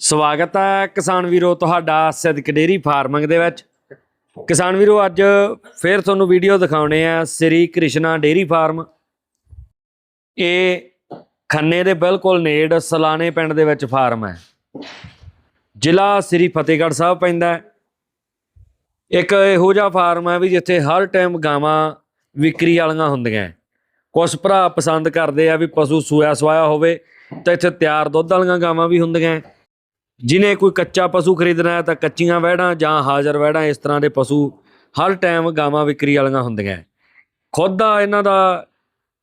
ਸਵਾਗਤ ਹੈ ਕਿਸਾਨ ਵੀਰੋ ਤੁਹਾਡਾ ਸਿਦਕ ਡੇਰੀ ਫਾਰਮਿੰਗ ਦੇ ਵਿੱਚ। ਕਿਸਾਨ ਵੀਰੋ, ਅੱਜ ਫੇਰ ਤੁਹਾਨੂੰ ਵੀਡੀਓ ਦਿਖਾਉਣੇ ਆ ਸ੍ਰੀ ਕ੍ਰਿਸ਼ਨਾ ਡੇਰੀ ਫਾਰਮ। ਇਹ ਖੰਨੇ ਦੇ ਬਿਲਕੁਲ ਨੇੜ ਸਲਾਣੇ ਪਿੰਡ ਦੇ ਵਿੱਚ ਫਾਰਮ ਹੈ। ਜ਼ਿਲ੍ਹਾ ਸ੍ਰੀ ਫਤਿਹਗੜ੍ਹ ਸਾਹਿਬ ਪੈਂਦਾ ਹੈ। ਇੱਕ ਇਹੋ ਜਿਹਾ ਫਾਰਮ ਹੈ ਵੀ ਜਿੱਥੇ ਹਰ ਟਾਈਮ ਗਾਵਾਂ ਵਿਕਰੀ ਵਾਲੀਆਂ ਹੁੰਦੀਆਂ ਹੈ। ਕੁਝ ਭਰਾ ਪਸੰਦ ਕਰਦੇ ਆ ਵੀ ਪਸ਼ੂ ਸੂਆ ਸਵਾਇਆ ਹੋਵੇ, ਤਾਂ ਇੱਥੇ ਤਿਆਰ ਦੁੱਧ ਵਾਲੀਆਂ ਗਾਵਾਂ ਵੀ ਹੁੰਦੀਆਂ ਜਿਨੇ ਕੋਈ ਕੱਚਾ ਪਸ਼ੂ ਖਰੀਦਣਾ ਹੈ ਤਾਂ ਕੱਚੀਆਂ ਵਹਿੜਾਂ ਜਾਂ ਹਾਜ਼ਰ ਵਹਿੜਾਂ ਇਸ ਤਰ੍ਹਾਂ ਦੇ ਪਸ਼ੂ ਹਰ ਟਾਈਮ ਗਾਵਾਂ ਵਿਕਰੀ ਵਾਲੀਆਂ ਹੁੰਦੀਆਂ ਹੈ। ਖੁਦ ਦਾ ਇਹਨਾਂ ਦਾ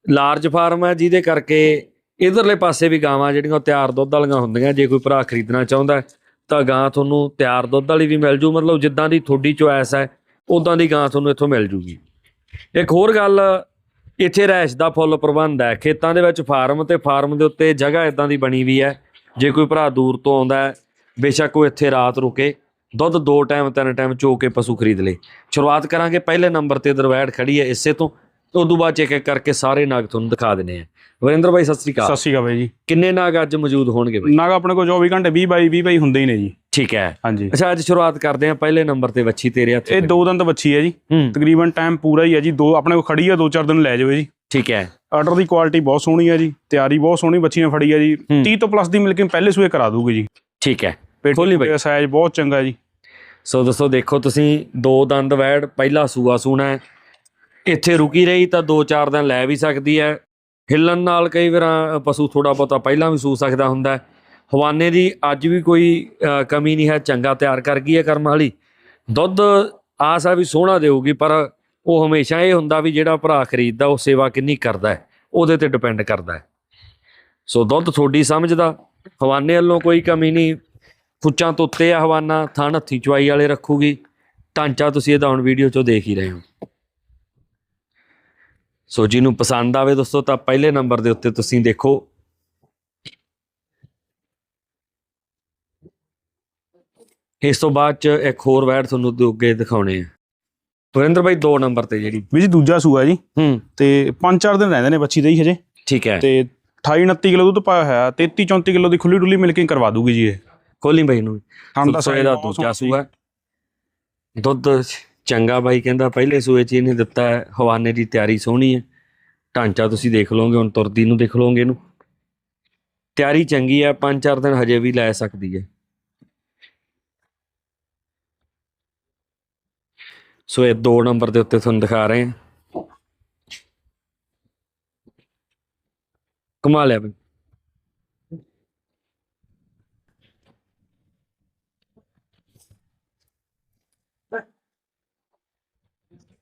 ਲਾਰਜ ਫਾਰਮ ਹੈ, ਜਿਹਦੇ ਕਰਕੇ ਇਧਰਲੇ ਪਾਸੇ ਵੀ ਗਾਵਾਂ ਜਿਹੜੀਆਂ ਉਹ ਤਿਆਰ ਦੁੱਧ ਵਾਲੀਆਂ ਹੁੰਦੀਆਂ, ਜੇ ਕੋਈ ਭਰਾ ਖਰੀਦਣਾ ਚਾਹੁੰਦਾ ਤਾਂ ਗਾਂ ਤੁਹਾਨੂੰ ਤਿਆਰ ਦੁੱਧ ਵਾਲੀ ਵੀ ਮਿਲ ਜੂ। ਮਤਲਬ ਜਿੱਦਾਂ ਦੀ ਤੁਹਾਡੀ ਚੋਇਸ ਹੈ ਉਦਾਂ ਦੀ ਗਾਂ ਤੁਹਾਨੂੰ ਇੱਥੋਂ ਮਿਲ ਜੂਗੀ। ਇੱਕ ਹੋਰ ਗੱਲ, ਇੱਥੇ ਰਹਿਸ਼ ਦਾ ਫੁੱਲ ਪ੍ਰਬੰਧ ਹੈ। ਖੇਤਾਂ ਦੇ ਵਿੱਚ ਫਾਰਮ ਤੇ ਫਾਰਮ ਦੇ ਉੱਤੇ ਜਗ੍ਹਾ ਇਦਾਂ ਦੀ ਬਣੀ ਵੀ ਹੈ ਜੇ ਕੋਈ ਭਰਾ ਦੂਰ ਤੋਂ ਆਉਂਦਾ ਹੈ ਬੇਸ਼ੱਕ ਉਹ ਇੱਥੇ ਰਾਤ ਰੁਕੇ ਦੁੱਧ ਦੋ ਟਾਈਮ ਤਿੰਨ ਟਾਈਮ ਚੋ ਕੇ ਪਸ਼ੂ ਖਰੀਦ ਲੇ ਸ਼ੁਰੂਆਤ ਕਰਾਂਗੇ ਪਹਿਲੇ ਨੰਬਰ ਤੇ ਦਰਵੈੜ ਖੜੀ ਹੈ ਇਸੇ ਤੋਂ ਤੇ ਉਦੋਂ ਬਾਅਦ ਚ ਇੱਕ ਇੱਕ ਕਰਕੇ ਸਾਰੇ ਨਾਗ ਤੁਹਾਨੂੰ ਦਿਖਾ ਦਿੰਨੇ ਆ ਵਰਿੰਦਰ ਭਾਈ ਸਤਿ ਸ੍ਰੀ ਸਤਿ ਅਕਾਲ ਸ਼੍ਰੀ ਅਕਾਲ ਬਾਈ ਜੀ। ਕਿੰਨੇ ਨਾਗ ਅੱਜ ਮੌਜੂਦ ਹੋਣਗੇ ਬਾਈ? ਨਾਗ ਆਪਣੇ ਕੋਲ 24 ਘੰਟੇ 20 ਬਾਈ 20 ਬਾਈ ਹੁੰਦੇ ਹੀ ਨੇ ਜੀ। ਠੀਕ ਹੈ। ਹਾਂਜੀ। ਅੱਛਾ ਅੱਜ ਸ਼ੁਰੂਆਤ ਕਰਦੇ ਆ ਪਹਿਲੇ ਨੰਬਰ ਤੇ ਵੱਛੀ ਤੇਰੇ ਹੱਥ ਇਹ ਦੋ ਦਿਨ ਤਾਂ ਬੱਚੀ ਹੈ ਜੀ। ਤਕਰੀਬਨ ਟਾਈਮ ਪੂਰਾ ਹੀ ਹੈ ਜੀ। ਦੋ ਆਪਣੇ ਕੋਲ ਖੜੀ ਹੈ ਦੋ ਚਾਰ ਦਿਨ ਲੈ ਜਾਵੇ ਜੀ। ਠੀਕ ਹੈ। ਆਰਡਰ ਦੀ ਕੁਆਲਿਟੀ ਬਹੁਤ ਸੋਹਣੀ ਹੈ ਜੀ ਤਿਆਰੀ ਬਹੁਤ ਸੋਹਣੀ ਬੱਚੀ ਨੇ ਫੜੀ ਹੈ ਜੀ। ਹੂੰ। 30 ਤੋਂ ਪਲੱਸ ਦੀ ਮਿਲਕਿੰਗ ਪਹਿਲੇ ਸੂਏ ਕਰਾ ਦੂਗੀ ਜੀ। ਠੀਕ ਹੈ ਖੋਲੀ ਬਾਈ। ਸਾਈਜ਼ ਬਹੁਤ ਚੰਗਾ ਜੀ। ਸੋ ਦੋਸਤੋ ਦੇਖੋ ਤੁਸੀਂ ਦੋ ਦੰਦ ਵੈੜ ਪਹਿਲਾ ਸੂਆ ਸੂਣਾ ਹੈ। ਇੱਥੇ ਰੁਕੀ ਰਹੀ ਤਾਂ ਦੋ ਚਾਰ ਦਿਨ ਲੈ ਵੀ ਸਕਦੀ ਹੈ। ਹਿੱਲਣ ਨਾਲ ਕਈ ਵਾਰਾਂ ਪਸ਼ੂ ਥੋੜਾ ਬਹੁਤਾ ਪਹਿਲਾਂ ਵੀ ਸੂ ਸਕਦਾ ਹੁੰਦਾ ਹਵਾਨੇ ਦੀ ਅੱਜ ਵੀ ਕੋਈ ਕਮੀ ਨਹੀਂ ਹੈ ਚੰਗਾ ਤਿਆਰ ਕਰ ਗਈ ਹੈ ਕਰਮ ਵਾਲੀ। ਦੁੱਧ ਆਸ ਆ ਵੀ ਸੋਹਣਾ ਦੇਊਗੀ ਪਰ ਉਹ ਹਮੇਸ਼ਾ ਇਹ ਹੁੰਦਾ ਵੀ ਜਿਹੜਾ ਭਰਾ ਖਰੀਦਦਾ, ਉਹ ਸੇਵਾ ਕਿੰਨੀ ਕਰਦਾ ਹੈ, ਉਹਦੇ ਤੇ ਡਿਪੈਂਡ ਕਰਦਾ ਹੈ। ਸੋ ਦੁੱਧ ਤੁਹਾਡੀ ਸਮਝਦਾ ਹਵਾਨੇ ਵੱਲੋਂ ਕੋਈ ਕਮੀ ਨਹੀਂ। ਫੁੱਚਾਂ ਤੋਂ ਉੱਤੇ ਆ ਹਵਾਨਾ, ਥਣ ਹੱਥੀ ਚੁਆਈ ਵਾਲੇ ਰੱਖੂਗੀ। ਢਾਂਚਾ ਤੁਸੀਂ ਇਹਦਾ ਹੁਣ ਵੀਡੀਓ 'ਚੋਂ ਦੇਖ ਹੀ ਰਹੇ ਹੋ। ਸੋ ਜਿਹਨੂੰ ਪਸੰਦ ਆਵੇ ਦੋਸਤੋ, ਤਾਂ ਪਹਿਲੇ ਨੰਬਰ ਦੇ ਉੱਤੇ ਤੁਸੀਂ ਦੇਖੋ। ਇਸ ਤੋਂ ਬਾਅਦ ਚ ਇੱਕ ਹੋਰ ਵੈਡ ਤੁਹਾਨੂੰ ਅੱਗੇ ਦਿਖਾਉਣੇ ਆ। ਵਰਿੰਦਰ ਭਾਈ ਦੋ ਨੰਬਰ ਤੇ ਜਿਹੜੀ। ਵੀ ਜੀ ਦੂਜਾ ਸੂਆ ਜੀ। ਹੂੰ। ਤੇ 5-4 ਦਿਨ ਰਹਿੰਦੇ ਨੇ ਬੱਚੀ ਦੇ ਹੀ ਹਜੇ। ਠੀਕ ਹੈ। ਤੇ 28 29 ਕਿਲੋ ਦੁੱਧ ਪਾਇਆ ਹੋਇਆ 33 34 ਕਿਲੋ ਦੀ ਖੁੱਲੀ ਡੁੱਲੀ ਮਿਲਕਿੰਗ ਕਰਵਾ ਦੂਗੀ ਜੀ ਇਹ। ਖੋਲੀ ਭਾਈ ਨੂੰ ਠੰਡ ਦਾ ਸੋ size ਇਹਦਾ ਬਹੁਤ ਦੂਜਾ। ਸੂਆ। ਦੁੱਧ ਚੰਗਾ ਬਾਈ ਕਹਿੰਦਾ ਪਹਿਲੇ ਸੂਏ 'ਚ ਇਹਨੇ ਦਿੱਤਾ ਹੈ। ਹਵਾਨੇ ਦੀ ਤਿਆਰੀ ਸੋਹਣੀ ਹੈ। ਢਾਂਚਾ ਤੁਸੀਂ ਦੇਖ ਲਓਗੇ ਹੁਣ ਤੁਰਦੀ ਨੂੰ ਦੇਖ ਲਓਗੇ ਇਹਨੂੰ। ਤਿਆਰੀ ਚੰਗੀ ਹੈ ਪੰਜ ਚਾਰ ਦਿਨ ਹਜੇ ਵੀ ਲੈ ਸਕਦੀ ਹੈ। ਸੋ ਇਹ ਦੋ ਨੰਬਰ ਦੇ ਉੱਤੇ ਤੁਹਾਨੂੰ ਦਿਖਾ ਰਹੇ ਹਾਂ। ਕਮਾਲ ਹੈ ਬਈ।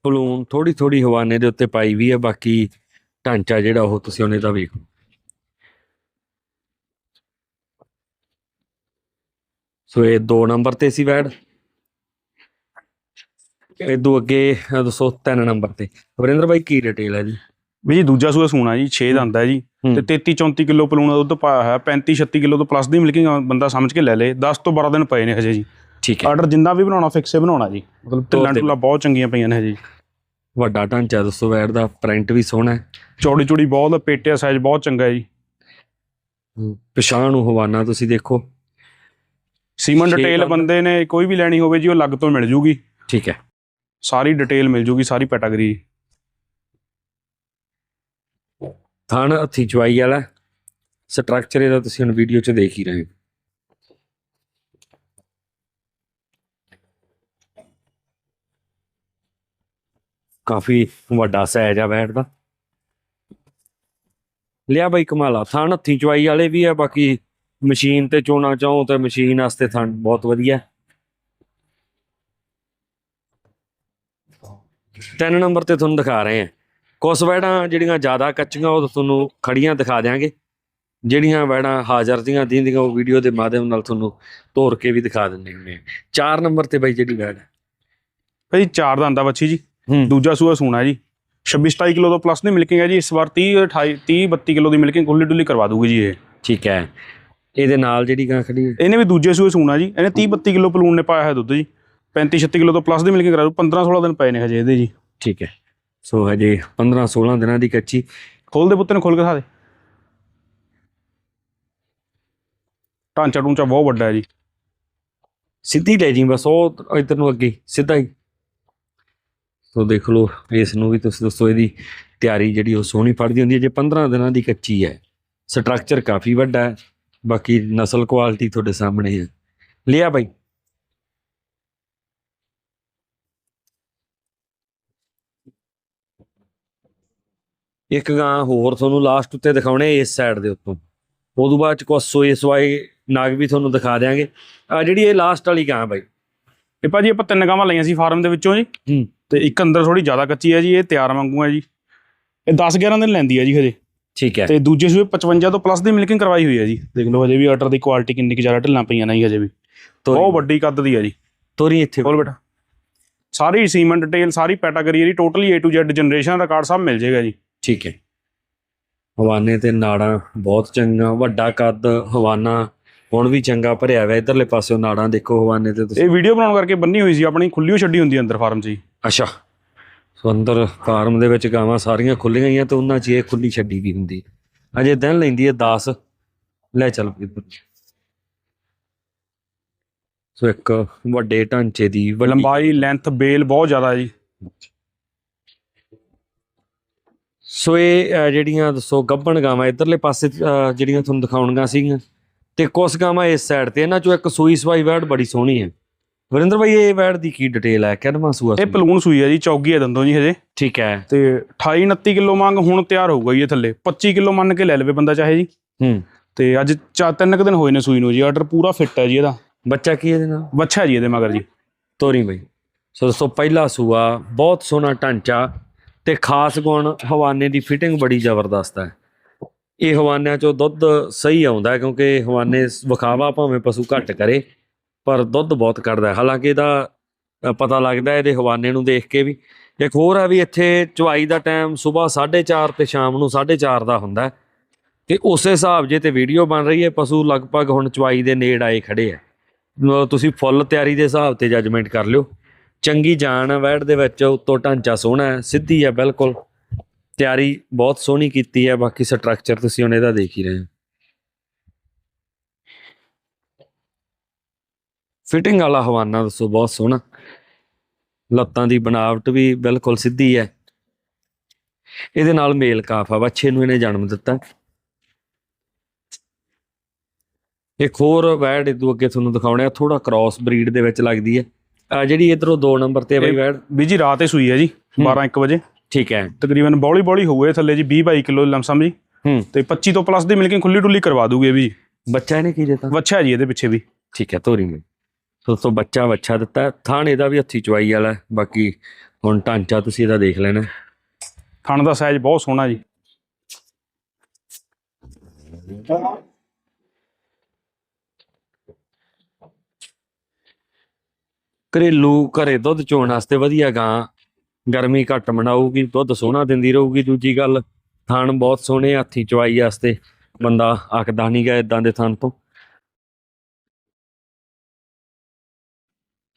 ਬਲੂਨ ਥੋੜੀ ਥੋੜੀ ਹਵਾਨੇ ਦੇ ਉੱਤੇ ਪਾਈ ਵੀ ਹੈ, ਬਾਕੀ ਢਾਂਚਾ ਜਿਹੜਾ ਉਹ ਤੁਸੀਂ ਉਹਨੇ ਦਾ ਵੇਖੋ ਸੋ ਇਹ ਦੋ ਨੰਬਰ ਤੇ ਸੀ ਵੈਡ ਇਦੋਂ ਅੱਗੇ ਦੱਸੋ ਤਿੰਨ ਨੰਬਰ ਤੇ। ਵਰਿੰਦਰ ਭਾਈ ਕੀ ਡਿਟੇਲ ਹੈ ਜੀ? ਵੀ ਜੀ ਦੂਜਾ ਸੂਆ ਸੂਣਾ ਜੀ 6 ਦੰਦ ਹੈ ਜੀ। ਹੂੰ। ਤੇ 33 34 ਕਿਲੋ ਪਲੂਣ ਦਾ ਦੁੱਧ ਪਾਇਆ ਹੋਇਆ 35 36 ਕਿਲੋ ਤੋਂ ਪਲੱਸ ਦੀ ਮਿਲਕਿੰਗ ਬੰਦਾ ਸਮਝ ਕੇ ਲੈ ਲੇ। 10 ਤੋਂ 12 ਦਿਨ ਪਏ ਨੇ ਹਜੇ ਜੀ। ਠੀਕ ਹੈ। ਆਰਡਰ ਜਿੰਦਾ ਵੀ ਬਣਾਉਣਾ ਫਿਕਸੇ ਬਣਾਉਣਾ ਜੀ। ਮਤਲਬ ਦੋ। ਢੁੱਲਾਂ ਬਹੁਤ ਚੰਗੀਆਂ ਪਈਆਂ ਨੇ ਹਜੇ ਵੱਡਾ ਢਾਂਚਾ ਦੱਸੋ ਵੈਡ ਦਾ ਪ੍ਰਿੰਟ ਵੀ ਸੋਹਣਾ ਹੈ। ਚੌੜੀ ਚੌੜੀ ਬਹੁਤ ਪੇਟਿਆ ਸਾਈਜ਼ ਬਹੁਤ ਚੰਗਾ ਹੈ ਜੀ। ਪਛਾਣ ਨੂੰ ਹਵਾਨਾ ਤੁਸੀਂ ਦੇਖੋ। ਸੀਮਨ ਛੇ ਡਿਟੇਲ। ਬੰਦੇ ਨੇ ਕੋਈ ਵੀ ਲੈਣੀ ਹੋਵੇ ਜੀ ਉਹ ਲੱਗ ਤੋਂ ਮਿਲ ਜੂਗੀ। ਠੀਕ ਹੈ। ਸਾਰੀ ਡਿਟੇਲ ਮਿਲ ਜੂਗੀ ਸਾਰੀ ਕੈਟਾਗਰੀ ਥਣ ਹੱਥੀ ਚਵਾਈ ਵਾਲਾ ਸਟਰਕਚਰ ਇਹਦਾ ਤੁਸੀਂ ਹੁਣ ਵੀਡੀਓ 'ਚ ਦੇਖ ਹੀ ਰਹੇ ਹੋ। ਕਾਫੀ ਵੱਡਾ ਸਾਈਜ਼ ਆ ਬੈਟ ਦਾ। ਲਿਆ ਬਾਈ ਕਮਾਲਾ ਥਣ ਹੱਥੀ ਚਵਾਈ ਵਾਲੇ ਵੀ ਆ, ਬਾਕੀ ਮਸ਼ੀਨ ਤੇ ਚੋਣਾ ਚਾਹੋ ਤੇ ਮਸ਼ੀਨ ਵਾਸਤੇ ਥਣ ਬਹੁਤ ਵਧੀਆ। ਤਿੰਨ ਨੰਬਰ ਤੇ ਤੁਹਾਨੂੰ ਦਿਖਾ ਰਹੇ ਆ ਕੁਝ ਵੈੜਾਂ ਜਿਹੜੀਆਂ ਜ਼ਿਆਦਾ ਕੱਚੀਆਂ ਉਹ ਤੁਹਾਨੂੰ ਖੜੀਆਂ ਦਿਖਾ ਦਿਆਂਗੇ। ਜਿਹੜੀਆਂ ਵੈੜਾਂ ਹਾਜ਼ਰ ਦੀਆਂ ਦਿੰਦੀਆਂ ਉਹ ਵੀਡੀਓ ਦੇ ਮਾਧਿਅਮ ਨਾਲ ਤੁਹਾਨੂੰ ਤੋੜ ਕੇ ਵੀ ਦਿਖਾ ਦਿੰਦੇ ਆ ਚਾਰ ਨੰਬਰ ਤੇ ਬਾਈ ਜਿਹੜੀ ਵੈੜ ਹੈ। ਭਾਈ ਚਾਰ ਦੰਦ ਆ ਬੱਚੀ ਜੀ। ਹੂੰ। ਦੂਜਾ ਸੂਆ ਸੂਣਾ ਜੀ। 26 27 ਕਿਲੋ ਤੋਂ ਪਲੱਸ ਦੀ ਮਿਲਕਿੰਗ ਹੈ ਜੀ। ਇਸ ਵਾਰ 30 28 30 32 ਕਿਲੋ ਦੀ ਮਿਲਕਿੰਗ ਖੁੱਲੀ ਡੁੱਲੀ ਕਰਵਾ ਦੂਗੀ ਜੀ ਇਹ। ਠੀਕ ਹੈ। ਇਹਦੇ ਨਾਲ ਜਿਹੜੀ ਗਾਂ ਖੜੀ ਹੈ ਇਹਨੇ ਵੀ ਦੂਜੇ ਸੂਏ ਸੂਣਾ ਜੀ। ਇਹਨੇ 30 32 ਕਿਲੋ ਪਲੂਣ ਨੇ ਪਾਇਆ ਹੋਇਆ ਦੁੱਧ ਜੀ। 35 36 ਕਿਲੋ ਤੋਂ ਪਲੱਸ ਦੀ ਮਿਲਕਿੰਗ ਕਰਾ ਦੂ 15 16 ਦਿਨ ਪਏ ਨੇ ਹਜੇ ਇਹਦੇ ਜੀ। ਠੀਕ ਹੈ। ਸੋ ਹਜੇ 15 16 ਦਿਨਾਂ ਦੀ ਕੱਚੀ। ਖੋਲ ਦੇ ਪੁੱਤ ਨੇ ਖੋਲ ਕੇ ਦਿਖਾ ਦੇ। ਢਾਂਚਾ ਢੂੰਚਾ ਬਹੁਤ ਵੱਡਾ ਹੈ ਜੀ। ਸਿੱਧੀ ਲੈ ਜੀ ਬਸ ਉਹ ਇਧਰ ਨੂੰ ਅੱਗੇ ਸਿੱਧਾ ਹੀ। ਸੋ ਦੇਖ ਲਓ ਇਸ ਨੂੰ ਵੀ ਤੁਸੀਂ ਦੱਸੋ ਇਹਦੀ ਤਿਆਰੀ ਜਿਹੜੀ ਉਹ ਸੋਹਣੀ ਫੜਦੀ ਹੁੰਦੀ ਹੈ। ਜੇ 15 ਦਿਨਾਂ ਦੀ ਕੱਚੀ ਹੈ ਸਟਰਕਚਰ ਕਾਫੀ ਵੱਡਾ ਹੈ। ਬਾਕੀ ਨਸਲ ਕੁਆਲਿਟੀ ਤੁਹਾਡੇ ਸਾਹਮਣੇ ਹੈ। ਲਿਆ ਬਾਈ। ਇੱਕ ਗਾਂ ਹੋਰ ਤੁਹਾਨੂੰ ਲਾਸਟ ਉੱਤੇ ਦਿਖਾਉਣੇ ਇਸ ਸਾਈਡ ਦੇ ਉੱਤੋਂ। ਉਦੋਂ ਬਾਅਦ ਚ ਕੁਛ ਸੋਏ ਸਵਾਏ ਨਾਗ ਵੀ ਤੁਹਾਨੂੰ ਦਿਖਾ ਦਿਆਂਗੇ। ਆ ਜਿਹੜੀ ਇਹ ਲਾਸਟ ਵਾਲੀ ਗਾਂ ਬਾਈ। ਇਹ ਭਾਜੀ ਆਪਾਂ ਤਿੰਨ ਗਾਵਾਂ ਲਈਆਂ ਸੀ ਫਾਰਮ ਦੇ ਵਿੱਚੋਂ ਜੀ। ਤੇ ਇੱਕ ਅੰਦਰ ਥੋੜੀ ਜ਼ਿਆਦਾ ਕੱਚੀ ਹੈ ਜੀ ਇਹ ਤਿਆਰ ਵਾਂਗੂ ਹੈ ਜੀ। ਇਹ 10 11 ਦਿਨ ਲੈਂਦੀ ਹੈ ਜੀ ਹਜੇ। ਠੀਕ ਹੈ। ਤੇ ਦੂਜੇ ਸੂਏ 55 ਤੋਂ ਪਲੱਸ ਦੀ ਮਿਲਕਿੰਗ ਕਰਵਾਈ ਹੋਈ ਹੈ ਜੀ। ਦੇਖ ਲਓ ਹਜੇ ਵੀ ਆਰਡਰ ਦੀ ਕੁਆਲਿਟੀ ਕਿੰਨੀ ਕੁ ਜ਼ਿਆਦਾ ਢਿੱਲਾਂ ਪਈਆਂ ਨਹੀਂ ਹਜੇ ਵੀ। ਬਹੁਤ ਵੱਡੀ ਕੱਦ ਦੀ ਹੈ ਜੀ। ਤੋਰੀ ਇੱਥੇ। ਬੋਲ ਬੇਟਾ। ਸਾਰੀ ਸੀਮਨ ਡਿਟੇਲ ਸਾਰੀ category the totally A to Z generation record ਸਭ ਮਿਲ ਜਾਏਗਾ ਜੀ। ਠੀਕ ਹੈ। ਹਵਾਨੇ ਤੇ ਨਾੜਾਂ ਬਹੁਤ ਚੰਗਾ ਵੱਡਾ ਕੱਦ ਹਵਾਨਾ ਹੁਣ ਵੀ ਚੰਗਾ ਭਰਿਆ ਹੋਇਆ ਇਧਰਲੇ ਪਾਸਿਓਂ ਨਾੜਾਂ ਦੇਖੋ ਹਵਾਨੇ ਤੇ ਤੁਸੀਂ। ਇਹ ਵੀਡੀਓ ਬਣਾਉਣ ਕਰਕੇ ਬੰਨੀ ਹੋਈ ਸੀ ਆਪਣੀ ਖੁੱਲੀ ਛੱਡੀ ਹੁੰਦੀ ਅੰਦਰ ਫਾਰਮ 'ਚ ਜੀ ਅੱਛਾ। ਸੋ ਅੰਦਰ ਫਾਰਮ ਦੇ ਵਿੱਚ ਗਾਵਾਂ ਸਾਰੀਆਂ ਖੁੱਲੀਆਂ ਹੀ ਆ ਤੇ ਉਹਨਾਂ 'ਚ ਇਹ ਖੁੱਲੀ ਛੱਡੀ ਵੀ ਹੁੰਦੀ। ਅਜੇ ਦਿਨ ਲੈਂਦੀ ਹੈ 10 ਲੈ ਚੱਲ। ਸੋ ਇੱਕ ਵੱਡੇ ਢਾਂਚੇ ਦੀ ਲੰਬਾਈ ਲੈਂਥ ਬੇਲ ਬਹੁਤ ਜ਼ਿਆਦਾ ਜੀ। ਸੋ ਇਹ ਜਿਹੜੀਆਂ ਦੱਸੋ ਗੱਬਣ ਗਾਵਾਂ ਇਧਰਲੇ ਪਾਸੇ ਜਿਹੜੀਆਂ ਤੁਹਾਨੂੰ ਦਿਖਾਉਣੀਆਂ ਸੀਗੀਆਂ। ਤੇ ਕੁਛ ਗਾਵਾਂ ਇਸ ਸਾਈਡ ਤੇ ਇਹਨਾਂ ਚੋਂ ਇੱਕ ਸੂਈ ਸਵਾਈ ਵੈੜ ਬੜੀ ਸੋਹਣੀ ਹੈ। ਵਰਿੰਦਰ ਭਾਈ ਇਹ ਵੈੜ ਦੀ ਕੀ ਡਿਟੇਲ ਹੈ? ਕਿੰਨਵਾਂ ਸੂਆ ਇਹ ਸੂਈ? ਪਲੂਣ ਸੂਈ ਹੈ ਜੀ ਚੌਗੀ ਹੈ ਦੰਦੋਂ ਜੀ ਹਜੇ। ਠੀਕ ਹੈ। ਤੇ 28 29 ਕਿਲੋ ਮੰਗ ਹੁਣ ਤਿਆਰ ਹੋਊਗਾ ਜੀ ਇਹ ਥੱਲੇ। 25 ਕਿਲੋ ਮੰਨ ਕੇ ਲੈ ਲਵੇ ਬੰਦਾ ਚਾਹੇ ਜੀ। ਹੂੰ। ਤੇ ਅੱਜ ਚਾ ਤਿੰਨ ਕੁ ਦਿਨ ਹੋਏ ਨੇ ਸੂਈ ਨੂੰ ਜੀ ਆਰਡਰ ਪੂਰਾ ਫਿੱਟ ਹੈ ਜੀ ਇਹਦਾ। ਬੱਚਾ ਕੀ ਇਹਦੇ ਨਾਲ? ਵੱਛਾ ਜੀ ਇਹਦੇ ਮਗਰ ਜੀ। ਤੋਰੀ ਬਈ। ਸੋ ਦੋਸਤੋ ਪਹਿਲਾ ਸੂਆ ਬਹੁਤ ਸੋਹਣਾ ਢਾਂਚਾ ਤੇ ਖਾਸ ਗੁਣ ਹਵਾਨੇ ਦੀ ਫਿਟਿੰਗ ਬੜੀ ਜ਼ਬਰਦਸਤ ਹੈ। ਇਹ ਹਵਾਨਿਆਂ ਚੋਂ ਦੁੱਧ ਸਹੀ ਆਉਂਦਾ ਕਿਉਂਕਿ ਹਵਾਨੇ ਵਿਖਾਵਾ ਭਾਵੇਂ ਪਸ਼ੂ ਘੱਟ ਕਰੇ, ਪਰ ਦੁੱਧ ਬਹੁਤ ਕੱਢਦਾ ਹਾਲਾਂਕਿ ਇਹਦਾ ਪਤਾ ਲੱਗਦਾ ਇਹਦੇ ਹਵਾਨੇ ਨੂੰ ਦੇਖ ਕੇ ਵੀ। ਇੱਕ ਹੋਰ ਹੈ ਵੀ ਇੱਥੇ ਚੁਆਈ ਦਾ ਟਾਈਮ ਸਵੇਰ 4:30 ਤੇ ਸ਼ਾਮ ਨੂੰ 4:30 ਦਾ ਹੁੰਦਾ ਹੈ। ਤੇ ਉਸੇ ਹਿਸਾਬ ਜੇ ਤੇ ਵੀਡੀਓ ਬਣ ਰਹੀ ਹੈ, ਪਸ਼ੂ ਲਗਭਗ ਹੁਣ ਚੁਆਈ ਦੇ ਨੇੜ ਆਏ ਖੜੇ ਆ ਤੁਸੀਂ ਫੁੱਲ ਤਿਆਰੀ ਦੇ ਹਿਸਾਬ ਤੇ ਜੱਜਮੈਂਟ ਕਰ ਲਿਓ। ਚੰਗੀ ਜਾਨ ਹੈ ਵੈੜ ਦੇ ਵਿੱਚ ਉੱਤੋਂ ਢਾਂਚਾ ਸੋਹਣਾ ਹੈ, ਸਿੱਧੀ ਹੈ, ਬਿਲਕੁਲ। ਤਿਆਰੀ ਬਹੁਤ ਸੋਹਣੀ ਕੀਤੀ ਹੈ, ਬਾਕੀ ਸਟਰਕਚਰ ਤੁਸੀਂ ਹੁਣ ਇਹਦਾ ਦੇਖ ਹੀ ਰਹੇ ਹੋ। ਫਿਟਿੰਗ ਵਾਲਾ ਹਵਾਨਾ ਦੱਸੋ, ਬਹੁਤ ਸੋਹਣਾ। ਲੱਤਾਂ ਦੀ ਬਣਾਵਟ ਵੀ ਬਿਲਕੁਲ ਸਿੱਧੀ ਹੈ। ਇਹਦੇ ਨਾਲ ਮੇਲ ਕਾਫ ਆ, ਬੱਚੇ ਨੂੰ ਇਹਨੇ ਜਨਮ ਦਿੱਤਾ। ਇੱਕ ਹੋਰ ਵੈੜ ਇਦੋਂ ਅੱਗੇ ਤੁਹਾਨੂੰ ਦਿਖਾਉਣੇ ਆ ਥੋੜਾ ਕ੍ਰਾਸ ਬਰੀਡ ਦੇ ਵਿੱਚ ਲੱਗਦੀ ਹੈ। ਆ ਜਿਹੜੀ ਇਧਰੋਂ 2 ਨੰਬਰ ਤੇ ਹੈ ਬਈ ਵੈੜ। ਵੀ ਜੀ ਰਾਤ ਹੀ ਸੂਈ ਹੈ ਜੀ ਹੂੰ। 12 1 ਵਜੇ। ਠੀਕ ਹੈ। ਤਕਰੀਬਨ ਬੌਲੀ ਬੌਲੀ ਹੋਊਏ ਥੱਲੇ ਜੀ 20 22 ਕਿਲੋ ਲਮਸਮ ਜੀ। ਹੂੰ। ਤੇ 25 ਤੋਂ ਪਲੱਸ ਦੀ ਮਿਲਕਿੰਗ ਖੁੱਲੀ ਡੁੱਲੀ ਕਰਵਾ ਦੂਗੇ ਵੀ। ਬੱਚਾ ਇਹਨੇ ਕੀ ਦਿੱਤਾ? ਵੱਛਾ ਜੀ ਇਹਦੇ ਪਿੱਛੇ ਵੀ। ਠੀਕ ਹੈ ਤੋਰੀ ਮੇ। ਸੋ ਤੋਂ ਬੱਚਾ ਵੱਛਾ ਦਿੱਤਾ। ਥਾਣ ਇਹਦਾ ਵੀ ਹੱਥੀ ਚਵਾਈ ਵਾਲਾ ਹੈ। ਬਾਕੀ ਹੁਣ ਢਾਂਚਾ ਤੁਸੀਂ ਇਹਦਾ ਦੇਖ ਲੈਣਾ। ਥਣ ਦਾ ਸਾਈਜ਼ ਬਹੁਤ ਸੋਹਣਾ ਜੀ। ਘਰੇਲੂ ਘਰੇ ਦੁੱਧ ਚੋਣ ਵਾਸਤੇ ਵਧੀਆ ਗਾਂ। ਗਰਮੀ ਘੱਟ ਮਨਾਊਗੀ ਦੁੱਧ ਸੋਹਣਾ ਦਿੰਦੀ ਰਹੂਗੀ। ਦੂਜੀ ਗੱਲ ਥਣ ਬਹੁਤ ਸੋਹਣੇ ਹੱਥੀ ਚਵਾਈ ਵਾਸਤੇ। ਬੰਦਾ ਆਖਦਾ ਨਹੀਂ ਗਾ ਇਦਾਂ ਦੇ ਥਣ ਤੋਂ।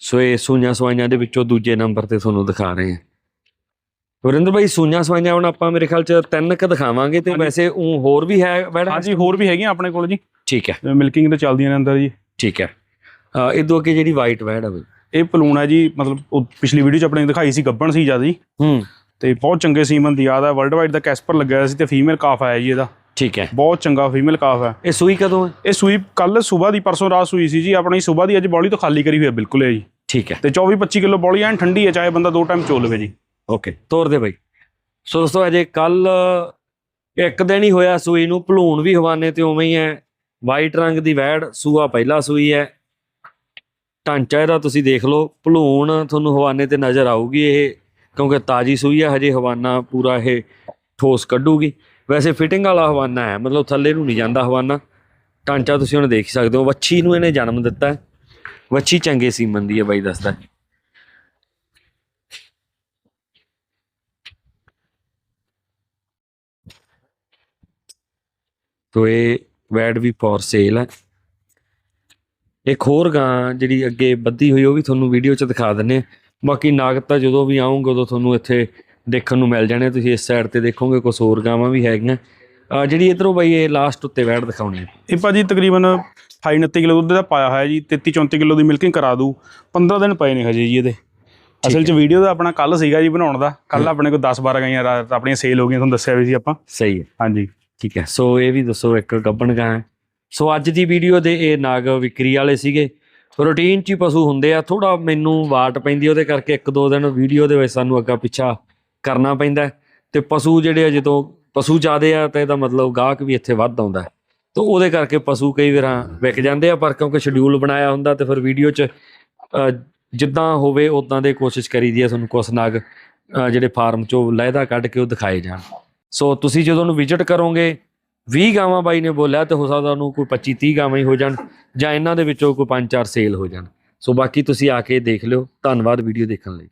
ਸੋ ਇਹ ਸੂਈਆਂ ਸਵਾਈਆਂ ਦੇ ਵਿੱਚੋਂ ਦੂਜੇ ਨੰਬਰ ਤੇ ਤੁਹਾਨੂੰ ਦਿਖਾ ਰਹੇ ਹਾਂ। ਵਰਿੰਦਰ ਭਾਈ ਸੂਈਆਂ ਸਵਾਈਆਂ ਹੁਣ ਆਪਾਂ ਮੇਰੇ ਖਿਆਲ ਚ ਤਿੰਨ ਕ ਦਿਖਾਵਾਂਗੇ ਤੇ। ਵੈਸੇ ਉਹ ਹੋਰ ਵੀ ਹੈ ਮੈਡਮ ਹਾਂਜੀ ਹੋਰ ਵੀ ਹੈਗੀਆਂ ਆਪਣੇ ਕੋਲ ਜੀ। ਠੀਕ ਹੈ। ਮਿਲਕਿੰਗ ਤੇ ਚੱਲਦੀਆਂ ਨੇ ਅੰਦਰ ਜੀ। ਠੀਕ ਹੈ। ਅਹ ਇਦੋਂ ਅੱਗੇ ਜਿਹੜੀ ਵਾਈਟ ਵੈੜ ਹੈ ਬਈ। ਇਹ ਪਲੂਣ ਹੈ ਜੀ ਮਤਲਬ ਉਹ ਪਿਛਲੀ ਵੀਡੀਓ ਚ ਆਪਣੇ ਦਿਖਾਈ ਸੀ ਗੱਬਣ ਸੀ ਜ਼ਿਆਦਾ ਜੀ ਹੂੰ। ਤੇ ਬਹੁਤ ਚੰਗੇ ਸੀਮਨ ਦੀ ਯਾਦ ਹੈ ਵਰਲਡ ਵਾਈਡ ਦਾ ਕੈਸਪਰ ਲੱਗਿਆ ਸੀ ਤੇ ਫੀਮੇਲ ਕਾਫ ਆਇਆ ਜੀ ਇਹਦਾ। ਠੀਕ ਹੈ। ਬਹੁਤ ਚੰਗਾ ਫੀਮੇਲ ਕਾਫ ਹੈ। ਇਹ ਸੂਈ ਕਦੋਂ ਹੈ? ਇਹ ਸੂਈ ਕੱਲ ਸਵੇਰ ਦੀ ਪਰਸੋਂ ਰਾਤ ਸੂਈ ਸੀ ਜੀ। ਆਪਣੀ ਸਵੇਰ ਦੀ ਅੱਜ ਬੌਲੀ ਤੋਂ ਖਾਲੀ ਕਰੀ ਹੋਈ ਹੈ ਬਿਲਕੁਲ ਇਹ ਜੀ। ਠੀਕ ਹੈ। ਤੇ 24 25 ਕਿਲੋ ਬੌਲੀ ਐਨ ਠੰਡੀ ਹੈ ਚਾਹੇ ਬੰਦਾ ਦੋ ਟਾਈਮ ਚੋ ਲਵੇ ਜੀ। ਓਕੇ ਤੋਰ ਦੇ ਬਈ। ਸੋ ਦੋਸਤੋ ਅਜੇ ਕੱਲ ਇੱਕ ਦਿਨ ਹੀ ਹੋਇਆ ਸੂਈ ਨੂੰ। ਭਲੂਣ ਵੀ ਹਵਾਨੇ ਤੇ ਉਵੇਂ ਹੀ ਹੈ। ਵਾਈਟ ਰੰਗ ਦੀ ਵੈੜ ਸੂਆ ਪਹਿਲਾ ਸੂਈ ਹੈ। ਢਾਂਚਾ ਇਹਦਾ ਤੁਸੀਂ ਦੇਖ ਲਓ, ਭਲੂਣ ਤੁਹਾਨੂੰ ਹਵਾਨੇ ਤੇ ਨਜ਼ਰ ਆਊਗੀ ਇਹ, ਕਿਉਂਕਿ ਤਾਜੀ ਸੂਈ ਹੈ ਹਜੇ ਹਵਾਨਾ ਪੂਰਾ ਇਹ ਠੋਸ ਕੱਢੂਗੀ। ਵੈਸੇ ਫਿਟਿੰਗ ਵਾਲਾ ਹਵਾਨਾ ਹੈ, ਮਤਲਬ ਥੱਲੇ ਨੂੰ ਨਹੀਂ ਜਾਂਦਾ ਹਵਾਨਾ। ਢਾਂਚਾ ਤੁਸੀਂ ਹੁਣ ਦੇਖ ਸਕਦੇ ਹੋ, ਵੱਛੀ ਨੂੰ ਇਹਨੇ ਜਨਮ ਦਿੱਤਾ ਹੈ। ਵੱਛੀ ਚੰਗੇ ਸੀਮਨ ਦੀ ਹੈ ਬਾਈ, ਦੱਸਦਾ ਤੋ ਇਹ ਵੈਡ ਵੀ ਫੋਰ ਸੇਲ ਹੈ। ਇੱਕ ਹੋਰ ਗਾਂ ਜਿਹੜੀ ਅੱਗੇ ਬੱਧੀ ਹੋਈ ਉਹ ਵੀ ਤੁਹਾਨੂੰ ਵੀਡੀਓ 'ਚ ਦਿਖਾ ਦਿੰਨੇ ਆ ਬਾਕੀ ਨਾਗਤ ਜਦੋਂ ਵੀ ਆਉਂਗੇ ਉਦੋਂ ਤੁਹਾਨੂੰ ਇੱਥੇ ਦੇਖਣ ਨੂੰ ਮਿਲ ਜਾਣੇ ਤੁਸੀਂ ਇਸ ਸਾਈਡ ਤੇ ਦੇਖੋਗੇ ਕੁਝ ਹੋਰ ਗਾਵਾਂ ਵੀ ਹੈਗੀਆਂ। ਜਿਹੜੀ ਇਧਰੋਂ ਬਾਈ ਇਹ ਲਾਸਟ ਉੱਤੇ ਵੈੜ ਦਿਖਾਉਣੀ ਹੈ। ਇਹ ਭਾਜੀ ਤਕਰੀਬਨ 28 29 ਕਿਲੋ ਦੁੱਧ ਦਾ ਪਾਇਆ ਹੋਇਆ ਜੀ। 33 34 ਕਿਲੋ ਦੀ ਮਿਲਕਿੰਗ ਕਰਾ ਦੂ 15 ਦਿਨ ਪਏ ਨੇ ਹਜੇ ਜੀ ਇਹਦੇ। ਅਸਲ 'ਚ ਵੀਡੀਓ ਦਾ ਆਪਣਾ ਕੱਲ ਸੀਗਾ ਜੀ ਬਣਾਉਣ ਦਾ। ਕੱਲ ਆਪਣੇ ਕੋਲ 10 12 ਗਾਈਆਂ ਰਾਤ ਆਪਣੀਆਂ ਸੇਲ ਹੋ ਗਈਆਂ ਤੁਹਾਨੂੰ ਦੱਸਿਆ ਵੀ ਸੀ ਆਪਾਂ। ਸਹੀ ਹੈ। ਹਾਂਜੀ। ਠੀਕ ਹੈ। ਸੋ ਇਹ ਵੀ ਦੱਸੋ ਇੱਕ ਗੱਬਣ ਗਾਂ ਹੈ। ਸੋ ਅੱਜ ਦੀ ਵੀਡੀਓ ਦੇ ਇਹ ਨਾਗ ਵਿਕਰੀ ਵਾਲੇ ਸੀਗੇ। ਰੂਟੀਨ ਚ ਹੀ ਪਸ਼ੂ ਹੁੰਦੇ ਆ ਥੋੜਾ ਮੈਨੂੰ ਵਾਟ ਪੈਂਦੀ ਉਹਦੇ ਕਰਕੇ ਇੱਕ ਦੋ ਦਿਨ ਵੀਡੀਓ ਦੇ ਵਿੱਚ ਸਾਨੂੰ ਅੱਗਾ ਪਿੱਛਾ ਕਰਨਾ ਪੈਂਦਾ ਹੈ। ਤੇ ਪਸ਼ੂ ਜਿਹੜੇ ਆ, ਜਦੋਂ ਪਸ਼ੂ ਜ਼ਿਆਦੇ ਆ, ਤਾਂ ਇਹਦਾ ਮਤਲਬ ਗਾਹਕ ਵੀ ਇੱਥੇ ਵੱਧ ਆਉਂਦਾ ਤਾਂ ਉਹਦੇ ਕਰਕੇ ਪਸ਼ੂ ਕਈ ਵਾਰਾਂ ਵਿਕ ਜਾਂਦੇ ਆ, ਪਰ ਕਿਉਂਕਿ ਸ਼ਡਿਊਲ ਬਣਾਇਆ ਹੁੰਦਾ, ਤੇ ਫਿਰ ਵੀਡੀਓ 'ਚ ਜਿੱਦਾਂ ਹੋਵੇ ਉਦਾਂ ਦੇ ਕੋਸ਼ਿਸ਼ ਕਰੀਦੀ ਆ ਤੁਹਾਨੂੰ ਕੁਛ ਨਾਗ ਜਿਹੜੇ ਫਾਰਮ 'ਚੋਂ ਲਹਿਦਾ ਕੱਢ ਕੇ ਉਹ ਦਿਖਾਏ ਜਾਣ। ਸੋ ਤੁਸੀਂ ਜਦੋਂ ਉਹਨੂੰ ਵਿਜ਼ਿਟ ਕਰੋਗੇ 20 ਗਾਵਾਂ ਬਾਈ ਨੇ ਬੋਲਿਆ ਤੇ ਹੋ ਸਕਦਾ ਉਹਨੂੰ ਕੋਈ 25 30 ਗਾਵਾਂ ਹੀ ਹੋ ਜਾਣ ਜਾਂ ਇਹਨਾਂ ਦੇ ਵਿੱਚੋਂ ਕੋਈ 5-4 ਸੇਲ ਹੋ ਜਾਣ। ਸੋ ਬਾਕੀ ਤੁਸੀਂ ਆ ਕੇ ਦੇਖ ਲਿਓ। ਧੰਨਵਾਦ ਵੀਡੀਓ ਦੇਖਣ ਲਈ।